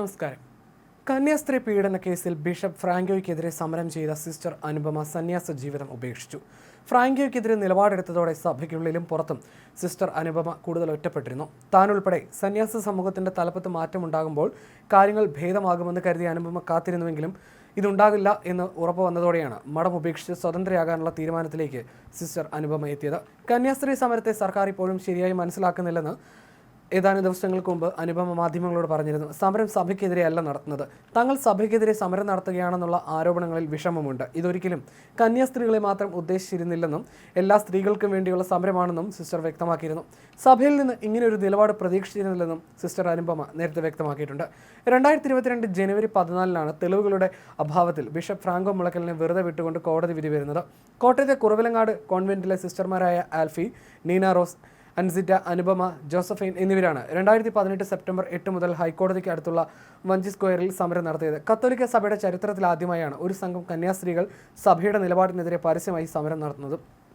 നമസ്കാരം. കന്യാസ്ത്രീ പീഡന കേസിൽ ബിഷപ്പ് ഫ്രാങ്കോയ്ക്കെതിരെ സമരം ചെയ്ത സിസ്റ്റർ അനുപമ സന്യാസ ജീവിതം ഉപേക്ഷിച്ചു. ഫ്രാങ്കോയ്ക്കെതിരെ നിലപാടെടുത്തതോടെ സഭയ്ക്കുള്ളിലും പുറത്തും സിസ്റ്റർ അനുപമ കൂടുതൽ ഒറ്റപ്പെട്ടിരുന്നു. താനുൾപ്പെടെ സന്യാസ സമൂഹത്തിന്റെ തലപ്പത്ത് മാറ്റമുണ്ടാകുമ്പോൾ കാര്യങ്ങൾ ഭേദമാകുമെന്ന് കരുതിയ അനുപമ കാത്തിരുന്നുവെങ്കിലും ഇതുണ്ടാകില്ല എന്ന് ഉറപ്പ് വന്നതോടെയാണ് മഠം ഉപേക്ഷിച്ച് സ്വതന്ത്രയാകാനുള്ള തീരുമാനത്തിലേക്ക് സിസ്റ്റർ അനുപമ എത്തിയത്. കന്യാസ്ത്രീ സമരത്തെ സർക്കാർ ഇപ്പോഴും ശരിയായി മനസ്സിലാക്കുന്നില്ലെന്ന് ഏതാനും ദിവസങ്ങൾക്ക് മുമ്പ് അനുപമ മാധ്യമങ്ങളോട് പറഞ്ഞിരുന്നു സമരം സഭയ്ക്കെതിരെയല്ല നടത്തുന്നത്. തങ്ങൾ സഭയ്ക്കെതിരെ സമരം നടത്തുകയാണെന്നുള്ള ആരോപണങ്ങളിൽ വിഷമമുണ്ട്. ഇതൊരിക്കലും കന്യാസ്ത്രീകളെ മാത്രം ഉദ്ദേശിച്ചിരുന്നില്ലെന്നും എല്ലാ സ്ത്രീകൾക്കും വേണ്ടിയുള്ള സമരമാണെന്നും സിസ്റ്റർ വ്യക്തമാക്കിയിരുന്നു. സഭയിൽ നിന്ന് ഇങ്ങനെ ഒരു നിലപാട് പ്രതീക്ഷിച്ചിരുന്നില്ലെന്നും സിസ്റ്റർ അനുപമ നേരത്തെ വ്യക്തമാക്കിയിട്ടുണ്ട്. രണ്ടായിരത്തി ഇരുപത്തിരണ്ട് ജനുവരി പതിനാലിനാണ് തെളിവുകളുടെ അഭാവത്തിൽ ബിഷപ്പ് ഫ്രാങ്കോ മുളക്കലിനെ വെറുതെ വിട്ടുകൊണ്ട് കോടതി വിധി വരുന്നത്. കോട്ടയത്തെ കുറവിലങ്ങാട് കോൺവെന്റിലെ സിസ്റ്റർമാരായ ആൽഫി നീന റോസ് അൻസിറ്റ അനുപമ ജോസഫൈൻ എന്നിവരാണ് രണ്ടായിരത്തി പതിനെട്ട് സെപ്റ്റംബർ എട്ട് മുതൽ ഹൈക്കോടതിക്ക് അടുത്തുള്ള വഞ്ചി സ്ക്വയറിൽ സമരം നടത്തിയത്. കത്തോലിക്ക സഭയുടെ ചരിത്രത്തിൽ ആദ്യമായാണ് ഒരു സംഘം കന്യാസ്ത്രീകൾ സഭയുടെ നിലപാടിനെതിരെ പരസ്യമായി സമരം നടത്തുന്നത്.